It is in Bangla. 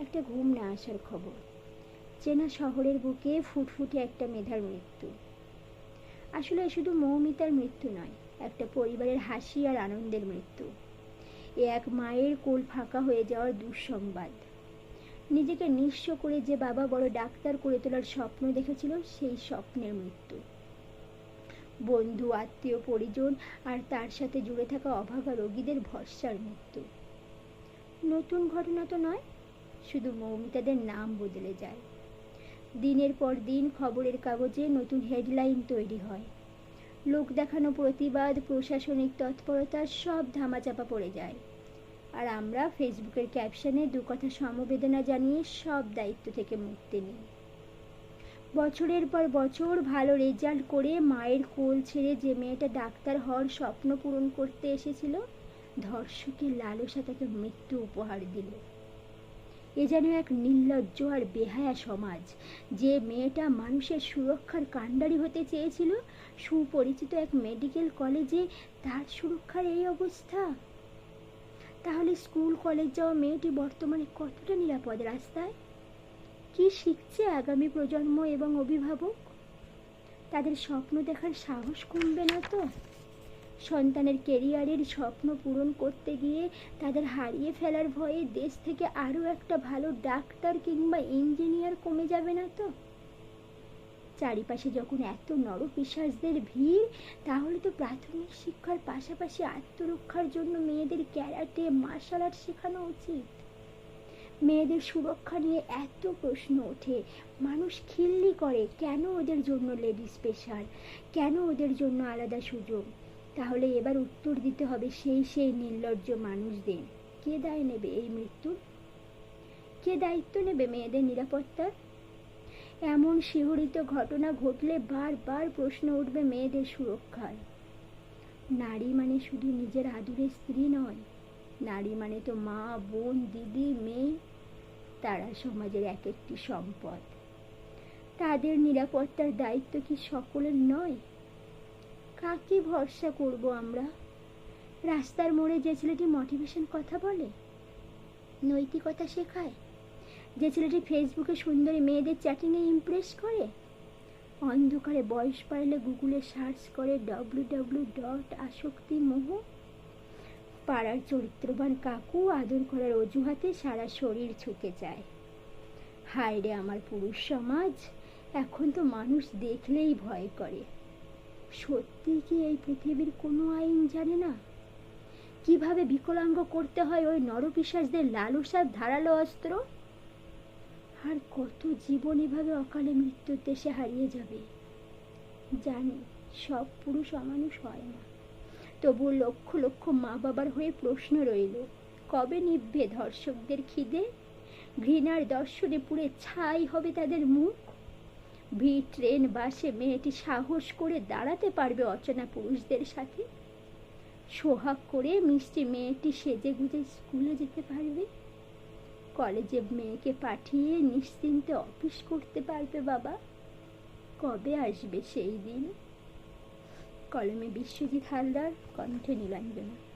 একটা ঘুম না আসার খবর। চেনা শহরের বুকে ফুটফুটে একটা মেধার মৃত্যু। আসলে শুধু মৌমিতার মৃত্যু নয়, একটা পরিবারের হাসি আর আনন্দের মৃত্যু। এ এক মায়ের কোল ফাঁকা হয়ে যাওয়ার দুঃসংবাদ। নিজেকে নিঃস্ব করে যে বাবা বড় ডাক্তার করে তোলার স্বপ্ন দেখেছিল, সেই স্বপ্নের মৃত্যু। বন্ধু, আত্মীয়, পরিজন আর তার সাথে জুড়ে থাকা অভাগা রোগীদের ভরসার মৃত্যু। নতুন ঘটনা তো নয় শুধু মৌমিতাদের নাম বদলে যায়। দিনের পর দিন খবরের কাগজে নতুন হেডলাইন তৈরি হয়। লোক দেখানো প্রতিবাদ, প্রশাসনিক তৎপরতা সব ধামাচাপা পড়ে যায়। আর আমরা ফেসবুকের ক্যাপশনে দু কথা সমবেদনা জানিয়ে সব দায়িত্ব থেকে মুক্তি নিই। বছরের পর বছর ভালো রেজাল্ট করে মায়ের কোল ছেড়ে যে মেয়েটা ডাক্তার হওয়ার স্বপ্ন পূরণ করতে এসেছিল, ধর্ষকের লালসা তাকে মৃত্যু উপহার দিল। এ যেন এক নির্লজ্জ আর বেহায়া সমাজ। যে মেয়েটা মানুষের সুরক্ষার কাণ্ডারি হতে চেয়েছিল, সুপরিচিত এক মেডিকেল কলেজে তার সুরক্ষার এই অবস্থা। তাহলে স্কুল কলেজ যাওয়া মেয়েটি বর্তমানে কতটা নিরাপদ রাস্তায়? কি শিখছে আগামী প্রজন্ম এবং অভিভাবক? তাদের স্বপ্ন দেখার সাহস কমবে না তো? সন্তানের কেরিয়ারের স্বপ্ন পূরণ করতে গিয়ে তাদের হারিয়ে ফেলার ভয়ে দেশ থেকে আরও একটা ভালো ডাক্তার কিংবা ইঞ্জিনিয়ার কমে যাবে না তো? চারিপাশে যখন এত নরপিশাচদের ভিড়, তাহলে তো প্রাথমিক শিক্ষার পাশাপাশি আত্মরক্ষার জন্য মেয়েদের ক্যারাটে, মার্শাল আর্ট শেখানো উচিত। মেয়েদের সুরক্ষা নিয়ে এত প্রশ্ন ওঠে। মানুষ খিল্লি করে, কেন ওদের জন্য লেডি স্পেশাল? কেন ওদের জন্য আলাদা সুযোগ? তাহলে এবার উত্তর দিতে হবে সেই সেই নির্লজ্জ মানুষদের। কে দায় নেবে এই মৃত্যুর? কে দায়িত্ব নেবে মেয়েদের নিরাপত্তার? এমন শিহরিত ঘটনা ঘটলে বারবার প্রশ্ন উঠবে মেয়েদের সুরক্ষার। নারী মানে শুধু নিজের আদুরের স্ত্রী নয়। নারী মানে তো মা, বোন, দিদি, মেয়ে। তারা সমাজের এক একটি সম্পদ। তাদের নিরাপত্তার দায়িত্ব কি সকলের নয়? কাকে ভরসা করব আমরা? রাস্তার মোড়ে যে ছেলেটি মোটিভেশন কথা বলে, নৈতিকতা শেখায়, যে ছেলেটি ফেসবুকে সুন্দরী মেয়েদের চ্যাটিংয়ে ইমপ্রেস করে, অন্ধকারে বয়স পাইলে গুগলে সার্চ করে ডব্লিউ ডব্লিউ ডট আসক্তি মোহ পাড়ার চরিত্রবান কাকু আদর করার অজুহাতে সারা শরীর ছুকে যায়। হায় রে আমার পুরুষ সমাজ, এখন তো মানুষ দেখলেই ভয় করে। সত্যি কি এই পৃথিবীর কোনো আইন জানে না? কীভাবে বিকলাঙ্গ করতে হয় ওই নরপিশাচদের লালসার ধারালো অস্ত্র? আর কত জীবন এভাবে অকালে মৃত্যুর দেশে হারিয়ে যাবে? জানি, সব পুরুষ অমানুষ হয় না। তবু লক্ষ লক্ষ মা বাবার হয়ে প্রশ্ন রইল, কবে নিভবে ধর্ষকদের খিদে? ঘৃণার দর্শনে পুড়ে ছাই হবে তাদের মুখ? ভিড় ট্রেন বাসে মেয়েটি সাহস করে দাঁড়াতে পারবে অচেনা পুরুষদের সাথে? সোহাগ করে মিষ্টি মেয়েটি সেজে গুজে স্কুলে যেতে পারবে? কলেজে মেয়েকে পাঠিয়ে নিশ্চিন্তে অফিস করতে পারবে বাবা? কবে আসবে সেই দিন? কলমে বিশ্বজিৎ হালদার, কণ্ঠে নীলাঞ্জনা।